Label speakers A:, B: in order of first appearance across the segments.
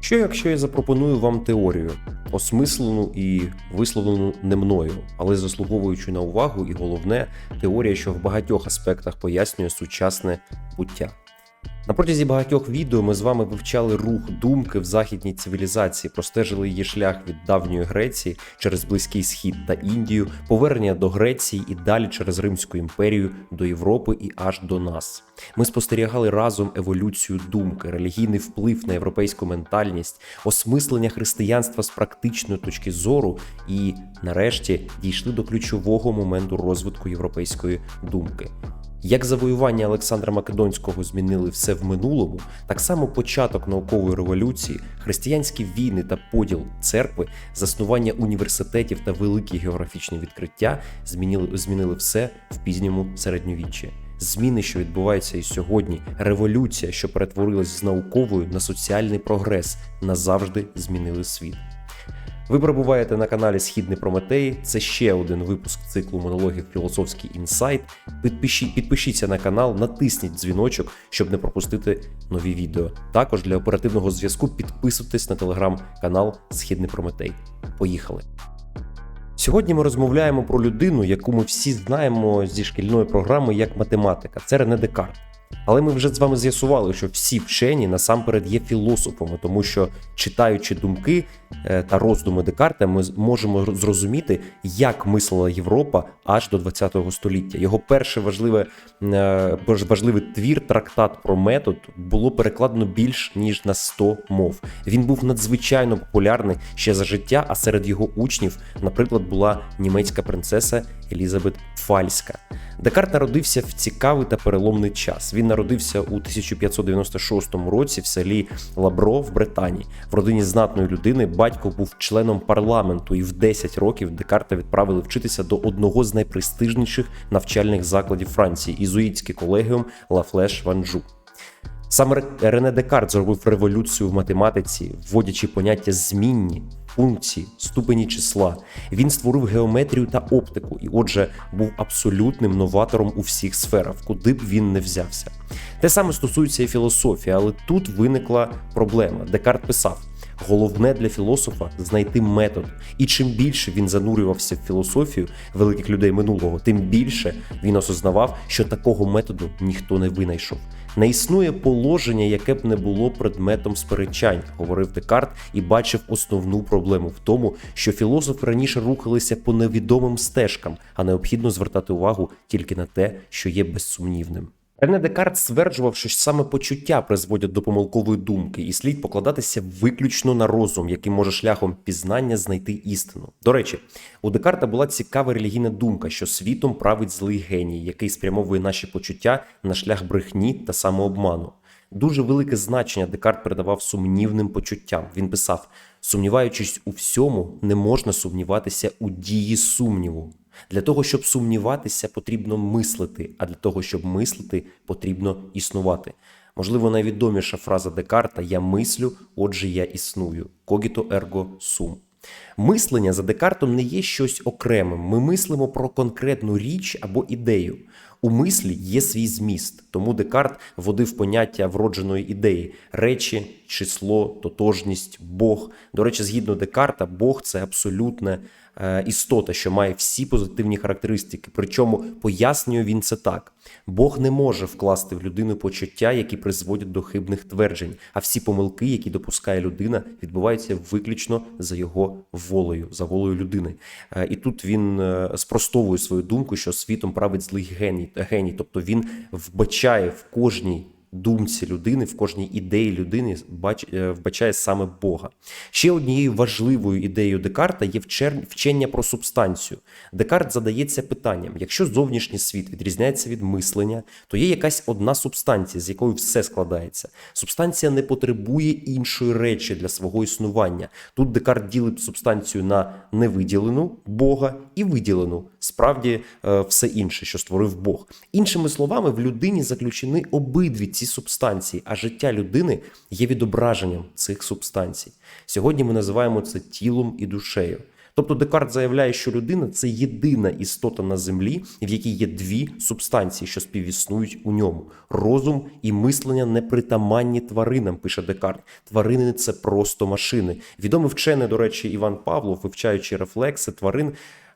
A: Що якщо я запропоную вам теорію, осмислену і висловлену не мною, але заслуговуючи на увагу, і головне, теорія, що в багатьох аспектах пояснює сучасне буття. На протязі багатьох відео ми з вами вивчали рух думки в західній цивілізації, простежили її шлях від давньої Греції через Близький Схід та Індію, повернення до Греції і далі через Римську імперію до Європи і аж до нас. Ми спостерігали разом еволюцію думки, релігійний вплив на європейську ментальність, осмислення християнства з практичної точки зору, і нарешті дійшли до ключового моменту розвитку європейської думки. Як завоювання Олександра Македонського змінили все в минулому, так само початок наукової революції, християнські війни та поділ церкви, заснування університетів та великі географічні відкриття змінили, змінили все в пізньому середньовіччі. Зміни, що відбуваються і сьогодні, революція, що перетворилась з наукової на соціальний прогрес, назавжди змінили світ. Ви перебуваєте на каналі Східний Прометей. Це ще один випуск циклу монологів Філософський інсайт. Підпиші, підпишіться на канал, натисніть дзвіночок, щоб не пропустити нові відео. Також для оперативного зв'язку підписуйтесь на телеграм-канал Східний Прометей. Поїхали! Сьогодні ми розмовляємо про людину, яку ми всі знаємо зі шкільної програми як математика. Це Рене Декарт. Але ми вже з вами з'ясували, що всі вчені насамперед є філософами, тому що читаючи думки е, та роздуми Декарта, ми можемо зрозуміти, як мислила Європа аж до ХХ століття. Його перший важливе, е, важливий твір, трактат про метод, було перекладено більш ніж на 100 мов. Він був надзвичайно популярний ще за життя, а серед його учнів, наприклад, була німецька принцеса Елізабет Фальська. Декарт народився в цікавий та переломний час. Він народився у 1596 році в селі Лабро в Британії. В родині знатної людини батько був членом парламенту, і в 10 років Декарта відправили вчитися до одного з найпрестижніших навчальних закладів Франції ізуїтський колегіум Лафлеш Ванжу. Саме Рене Декарт зробив революцію в математиці, вводячи поняття змінні, функції, ступені числа. Він створив геометрію та оптику, і отже, був абсолютним новатором у всіх сферах, куди б він не взявся. Те саме стосується і філософії, але тут виникла проблема. Декарт писав. Головне для філософа знайти метод, і чим більше він занурювався в філософію великих людей минулого, тим більше він осознавав, що такого методу ніхто не винайшов. Не існує положення, яке б не було предметом сперечань, говорив Декарт і бачив основну проблему в тому, що філософи раніше рухалися по невідомим стежкам, а необхідно звертати увагу тільки на те, що є безсумнівним. Рене Декарт стверджував, що саме почуття призводять до помилкової думки, і слід покладатися виключно на розум, який може шляхом пізнання знайти істину. До речі, у Декарта була цікава релігійна думка, що світом править злий геній, який спрямовує наші почуття на шлях брехні та самообману. Дуже велике значення Декарт передавав сумнівним почуттям. Він писав: сумніваючись у всьому, не можна сумніватися у дії сумніву. Для того, щоб сумніватися, потрібно мислити, а для того, щоб мислити, потрібно існувати. Можливо, найвідоміша фраза Декарта Я мислю, отже, я існую. Когіто ерго сум. Мислення за Декартом не є щось окремим. Ми мислимо про конкретну річ або ідею. У мислі є свій зміст, тому Декарт вводив поняття вродженої ідеї: речі, число, тотожність, Бог. До речі, згідно Декарта, Бог це абсолютна е, істота, що має всі позитивні характеристики. Причому пояснює він це так: Бог не може вкласти в людину почуття, які призводять до хибних тверджень, а всі помилки, які допускає людина, відбуваються виключно за його волею, за волею людини. Е, І тут він е, спростовує свою думку, що світом править злий геній, геній. тобто він вбачає в кожній думці людини, в кожній ідеї людини е, вбачає саме Бога. Ще однією важливою ідеєю Декарта є вчення про субстанцію. Декарт задається питанням: якщо зовнішній світ відрізняється від мислення, то є якась одна субстанція, з якою все складається. Субстанція не потребує іншої речі для свого існування. Тут Декарт ділить субстанцію на невиділену Бога і виділену, справді е, все інше, що створив Бог. Іншими словами, в людині заключені обидві ці субстанції, а життя людини є відображенням цих субстанцій. Сьогодні ми називаємо це тілом і душею. Тобто Декарт заявляє, що людина це єдина істота на землі, в якій є дві субстанції, що співіснують у ньому: розум і мислення непритаманні тваринам, пише Декарт. Тварини це просто машини. Відомий вчений, до речі, Іван Павлов, вивчаючи рефлекси тварин.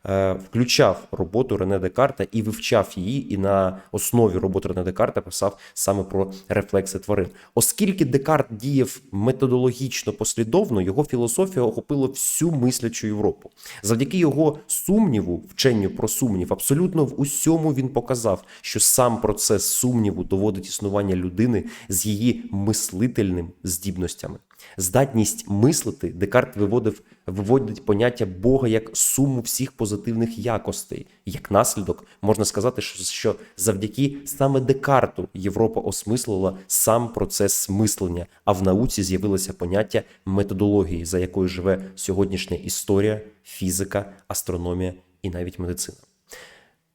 A: Е, Включав роботу Рене Декарта і вивчав її, і на основі роботи Рене Декарта писав саме про рефлекси тварин. Оскільки Декарт діяв методологічно послідовно, його філософія охопила всю мислячу Європу. Завдяки його сумніву, вченню про сумнів, абсолютно в усьому він показав, що сам процес сумніву доводить існування людини з її мислительним здібностями. Здатність мислити Декарт виводив виводить поняття Бога як суму всіх позитивних якостей. Як наслідок можна сказати, що, завдяки саме Декарту Європа осмислила сам процес мислення, а в науці з'явилося поняття методології, за якою живе сьогоднішня історія, фізика, астрономія і навіть медицина.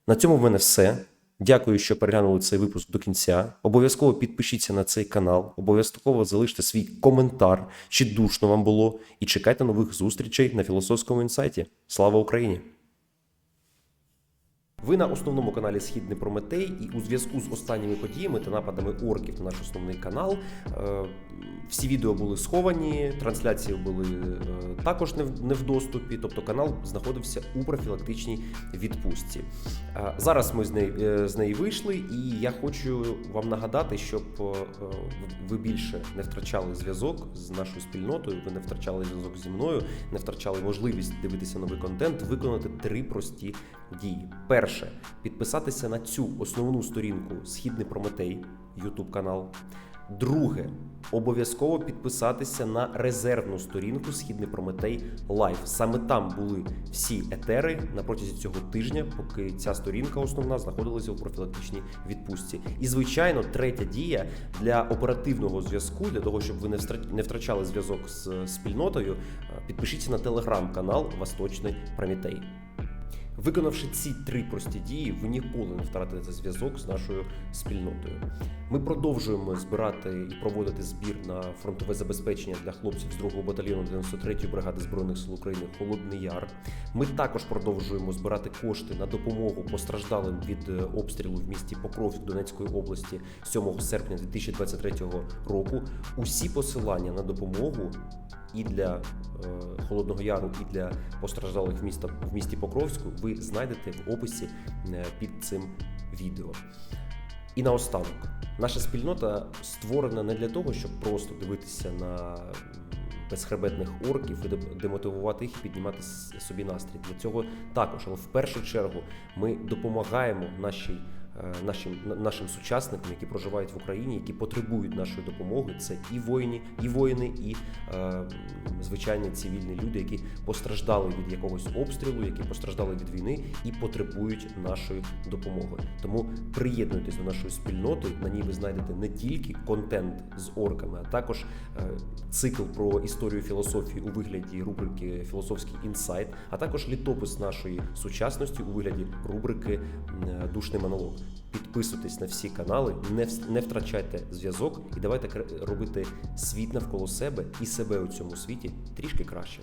A: На цьому в мене все. Дякую, що переглянули цей випуск до кінця. Обов'язково підпишіться на цей канал, обов'язково залиште свій коментар, чи душно вам було, і чекайте нових зустрічей на філософському інсайті. Слава Україні! Ви на основному каналі Східний Прометей, і у зв'язку з останніми подіями та нападами орків на наш основний канал. е, Всі відео були сховані, трансляції були е, також не в, доступі, тобто канал знаходився у профілактичній відпустці. Е, Зараз ми з неї, з неї вийшли, і я хочу вам нагадати, щоб ви більше не втрачали зв'язок з нашою спільнотою, ви не втрачали зв'язок зі мною, не втрачали можливість дивитися новий контент, виконати три прості дії. Перше підписатися на цю основну сторінку Східний Прометей, YouTube канал. Друге, обов'язково підписатися на резервну сторінку Східний Прометей Лайв. Саме там були всі етери на протязі цього тижня, поки ця сторінка основна знаходилася у профілактичній відпустці. І звичайно, третя дія для оперативного зв'язку, для того, щоб ви не втрачали зв'язок з спільнотою, підпишіться на телеграм-канал Восточний Прометей. Виконавши ці три прості дії, ви ніколи не втратите зв'язок з нашою спільнотою. Ми продовжуємо збирати і проводити збір на фронтове забезпечення для хлопців з 2-го батальйону 93-ї бригади збройних сил України Холодний Яр. Ми також продовжуємо збирати кошти на допомогу постраждалим від е, обстрілу в місті Покровськ Донецької області 7 серпня 2023 року. Усі посилання на допомогу і для Холодного Яру, і для постраждалих міста в місті Покровську ви знайдете в описі е, під цим відео. І наостанок, наша спільнота створена не для того, щоб просто дивитися на безхребетних орків демотивувати їх і піднімати собі настрій. Для цього також, але в першу чергу, ми допомагаємо нашій. е, Нашим нашим сучасникам, які проживають в Україні, які потребують нашої допомоги, це і воїни, і воїни, і е, звичайні цивільні люди, які постраждали від якогось обстрілу, які постраждали від війни і потребують нашої допомоги. Тому приєднуйтесь до нашої спільноти. На ній ви знайдете не тільки контент з орками, а також е, цикл про історію філософії у вигляді рубрики Філософський інсайт, а також літопис нашої сучасності у вигляді рубрики е, Душний монолог. Підписуйтесь на всі канали, не, не втрачайте зв'язок і давайте робити світ навколо себе і себе у цьому світі трішки краще.